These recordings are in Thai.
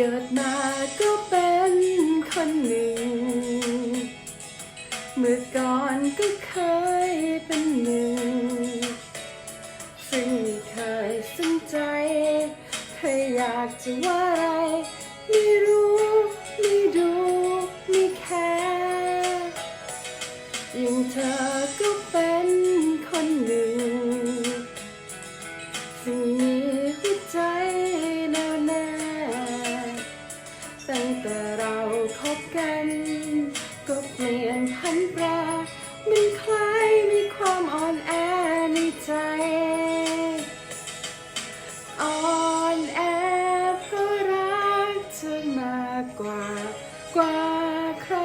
เกิดมาก็เป็นคนหนึ่ง เมื่อก่อนก็เคยเป็นหนึ่ง ซึ่งไม่เคยสนใจเคยอยากจะว่าอะไร พันแปรมันคล้ายมีความอ่อนแอในใจอ่อนแอเพราะรักเธอมากกว่ากว่าใคร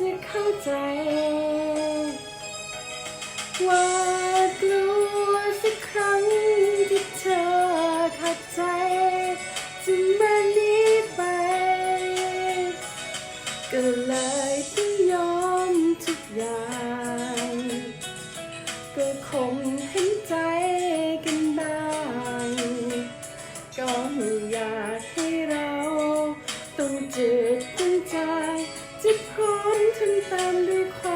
จะเข้าใจว่า ยายก็คงเห็นใจกันบ้างก็ไม่อยากให้เราต้องเจ็บต้งใจจะพร้อมทำตามด้วยความ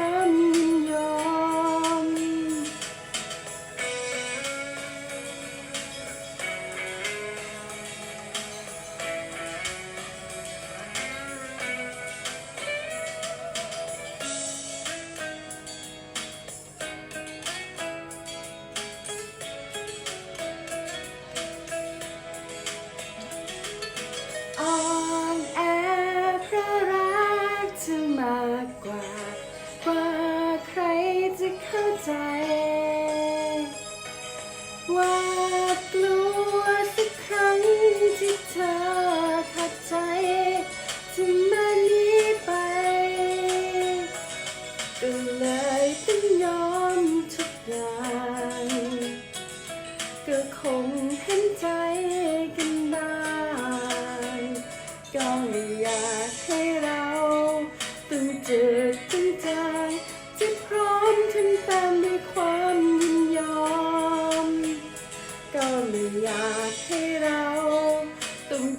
ว่ากลัวสักครั้งที่เธอขัดใจจะมานี้ไปก็เลยต้องยอมทุกอย่างก็คงเห็นใจกันบ้างก็ไม่อยากให้เราต้องเจอ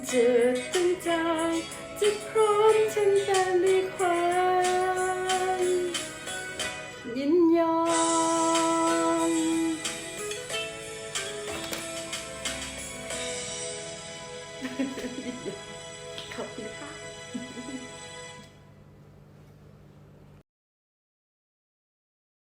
เจ็บต้งใจจะพร้อมทำตามด้วยความยินยอมขอบคุณค่ะ